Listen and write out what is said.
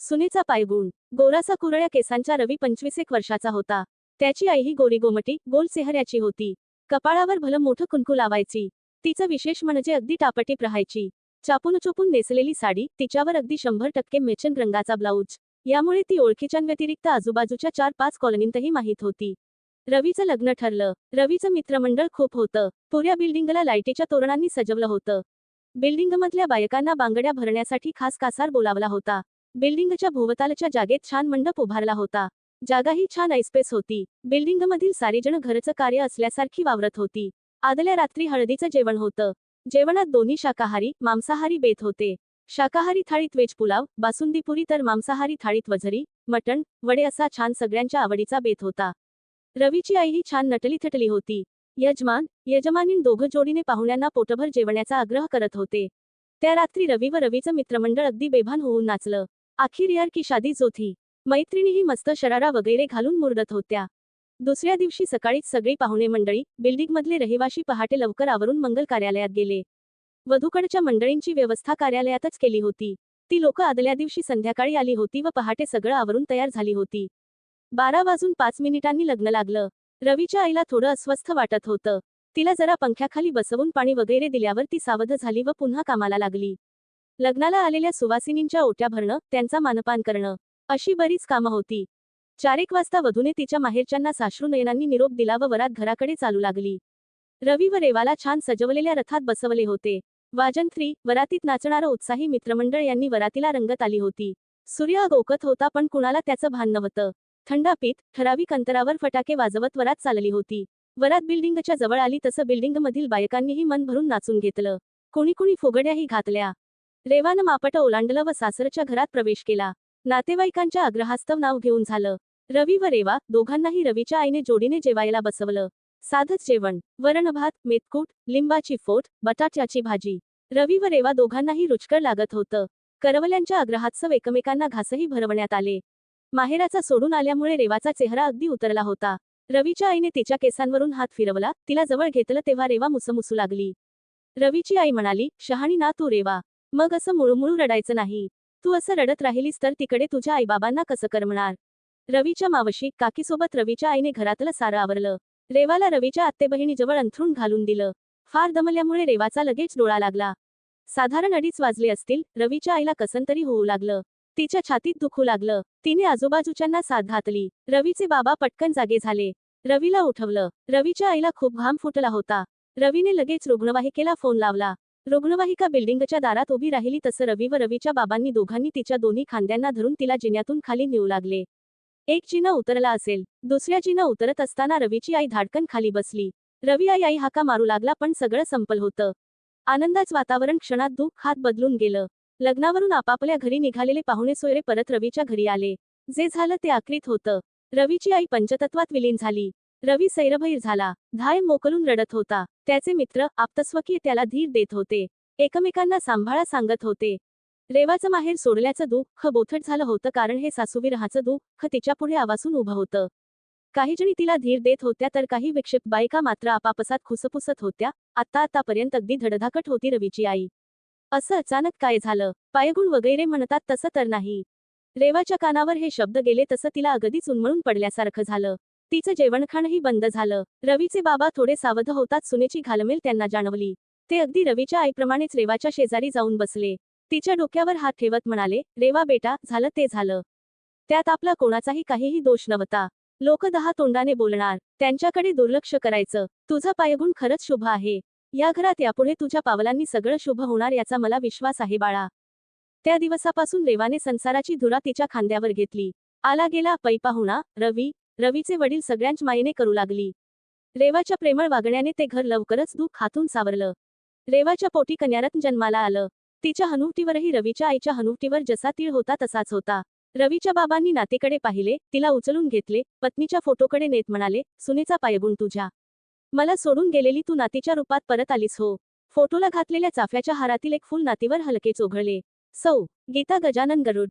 सुनेचा पायगुण. गोरासा कुरळ्या केसांचा रवी पंचवीस एक वर्षाचा होता. त्याची आई ही गोरी गोमटी गोल सेहऱ्याची होती. कपाळावर भलं मोठं कुंकू लावायची. तिचं विशेष म्हणजे अगदी टापटीप राहायची. चापून चोपून नेसलेली साडी तिच्यावर अगदी शंभर टक्के मेचन रंगाचा ब्लाऊज. यामुळे ती ओळखीच्यांव्यतिरिक्त आजूबाजूच्या चार पाच कॉलनींतही माहीत होती. रवीचं लग्न ठरलं. रवीचं मित्रमंडळ खूप होतं. पुऱ्या बिल्डिंगला लाईटीच्या तोरणांनी सजवलं होतं. बिल्डिंगमधल्या बायकांना बांगड्या भरण्यासाठी खास कासार बोलावला होता. बिल्डिंगच्या भोवतालच्या जागेत छान मंडप उभारला होता. जागाही छान ऐसपेस होती. बिल्डिंगमधील सारेजण घरचं कार्य असल्यासारखी वावरत होती. आदल्या रात्री हळदीचं जेवण होतं. जेवणात दोन्ही शाकाहारी मांसाहारी बेत होते. शाकाहारी थाळीत वेज पुलाव बासुंदीपुरी तर मांसाहारी थाळीत वझरी मटण वडे असा छान सगळ्यांच्या आवडीचा बेत होता. रवीची आई ही छान नटली थटली होती. यजमान यजमानीन दोघं जोडीने पाहुण्यांना पोटभर जेवण्याचा आग्रह करत होते. त्या रात्री रवी व रवीचं मित्रमंडळ अगदी बेभान होऊन नाचलं. आखिर यार की शादी जो थी. मैत्रिणीही मस्त शरारा वगैरे घालून मुरडत होत्या. दुसऱ्या दिवशी सकाळीच सगळी पाहुणे मंडळी बिल्डिंगमधले रहिवाशी पहाटे लवकर आवरून मंगल कार्यालयात गेले. वधूकडच्या मंडळींची व्यवस्था कार्यालयातच केली होती. ती लोक आदल्या दिवशी संध्याकाळी आली होती व पहाटे सगळं आवरून तयार झाली होती. बारा वाजून पाच मिनिटांनी लग्न लागलं. रवीच्या आईला थोडं अस्वस्थ वाटत होतं. तिला जरा पंख्याखाली बसवून पाणी वगैरे दिल्यावर ती सावध झाली व पुन्हा कामाला लागली. लग्नाला आलेल्या सुवासिनींच्या ओट्या भरणं त्यांचा मानपान करणं. अशी बरीच कामं होती. चारेक वाजता वधूने तिच्या माहेरच्यांना साश्रू नयनांनी निरोप दिला व वरात घराकडे चालू लागली. रवी व रेवाला छान सजवलेल्या रथात बसवले होते. वाजंत्री वरातीत नाचणारं उत्साही मित्रमंडळ यांनी वरातीला रंगत आली होती. सूर्य गोकत होता पण कुणाला त्याचं भान नव्हतं. थंडापीत ठराविक अंतरावर फटाके वाजवत वरात चालली होती. वरात बिल्डिंगच्या जवळ आली तसं बिल्डिंगमधील बायकांनीही मन भरून नाचून घेतलं. कोणी कोणी फुगड्याही घातल्या. रेवानं मापट ओलांडलं व सासरच्या घरात प्रवेश केला. नातेवाईकांच्या आग्रहास्तव नाव घेऊन झालं. रवी व रेवा दोघांनाही रवीच्या आईने जोडीने जेवायला बसवलं. साधच जेवण. वरणभात मेतकूट लिंबाची फोट बटाट्याची भाजी. रवी व रेवा दोघांनाही रुचकर लागत होतं. करवल्यांच्या आग्रहात्सव एकमेकांना घासही भरवण्यात आले. माहेराचा सोडून आल्यामुळे रेवाचा चेहरा अगदी उतरला होता. रवीच्या आईने तिच्या केसांवरून हात फिरवला. तिला जवळ घेतलं तेव्हा रेवा मुसमुसू लागली. रवीची आई म्हणाली शहाणी ना तू रेवा. मग असं मुळूमुळू रडायचं नाही. तू असं रडत राहिलीस तर तिकडे तुझ्या आईबाबांना कसं करमणार? रवीच्या मावशी काकीसोबत रवीच्या आईने घरातलं सारं आवरलं. रेवाला रवीच्या आत्तेबहिणीजवळ अंथरूण घालून दिलं. फार दमल्यामुळे रेवाचा लगेच डोळा लागला. साधारण अडीच वाजले असतील रवीच्या आईला कसंतरी होऊ लागलं. तिच्या छातीत दुखू लागलं. तिने आजूबाजूच्यांना साथ घातली. रवीचे बाबा पटकन जागे झाले. रवीला उठवलं. रवीच्या आईला खूप घाम फुटला होता. रवीने लगेच रुग्णवाहिकेला फोन लावला. रुग्णवाहिका बिल्डिंगच्या दारात उभी राहिली तसं रवी व रवीच्या बाबांनी दोघांनी तिच्या दोन्ही खांद्यांना धरून तिला जिन्यातून खाली नेऊ लागले. एक जिना उतरला असेल दुसऱ्या जिना उतरत असताना रवीची आई धाडकन खाली बसली. रवी आई आई हाका मारू लागला पण सगळं संपल होतं. आनंदाच वातावरण क्षणात दुःख हात बदलून गेलं. लग्नावरून आपापल्या घरी निघालेले पाहुणे सोयरे परत रवीच्या घरी आले. जे झालं ते आक्रीत होतं. रवीची आई पंचतत्वात विलीन झाली. रवी सैरभैर झाला. धाय मोकलून रडत होता. त्याचे मित्र आप्तस्वकीय त्याला धीर देत होते. एकमेकांना सांभाळा सांगत होते. रेवाचं माहेर सोडल्याचं दुःख बोथट झालं होतं कारण हे सासूविरहाचं दुःख तिच्यापुढे आवासून उभं होतं. काही जणी तिला धीर देत होत्या तर काही विक्षेप बायका मात्र आपापसात खुसपुसत होत्या. आत्ता आतापर्यंत अगदी धडधाकट होती रवीची आई. असं अचानक काय झालं? पायगुण वगैरे म्हणतात तसं तर नाही. रेवाच्या कानावर हे शब्द गेले तसं तिला अगदीच उन्मळून पडल्यासारखं झालं. तिचं जेवणखाणही बंद झालं. रवीचे बाबा थोडे सावध होतात सुनेची घालमेल त्यांना जाणवली. ते अगदी रवीच्या आईप्रमाणेच रेवाच्या शेजारी जाऊन बसले. तिच्या डोक्यावर हात ठेवत म्हणाले रेवा बेटा झालं ते झालं. त्यात आपला कोणाचाही काहीही दोष नव्हता. लोक दहा तोंडाने बोलणार. त्यांच्याकडे दुर्लक्ष करायचं. तुझा पायगुण खरंच शुभ आहे. या घरात यापुढे तुझ्या पावलांनी सगळं शुभ होणार याचा मला विश्वास आहे बाळा. त्या दिवसापासून रेवाने संसाराची धुरा तिच्या खांद्यावर घेतली. आला गेला पैपाहुणा रवी रवीचे वडील सगळ्यांच मायेने करू लागली. रेवाच्या प्रेमळ वागण्याने ते घर लवकरच दुःख हातून सावरलं. रेवाच्या पोटी कन्यारत्न जन्माला आलं. तिच्या हनुवटीवरही रवीच्या आईच्या हनुवटीवर जसा तीळ होता तसाच होता. रवीच्या बाबांनी नातीकडे पाहिले तिला उचलून घेतले पत्नीच्या फोटोकडे नेत म्हणाले सुनेचा पायगुण तुझ्या. मला सोडून गेलेली तू नातीच्या रूपात परत आलीस हो. फोटोला घातलेल्या चाफ्याच्या हारातील एक फूल नातीवर हलके चोघळले. सौ गीता गजानन गरुड.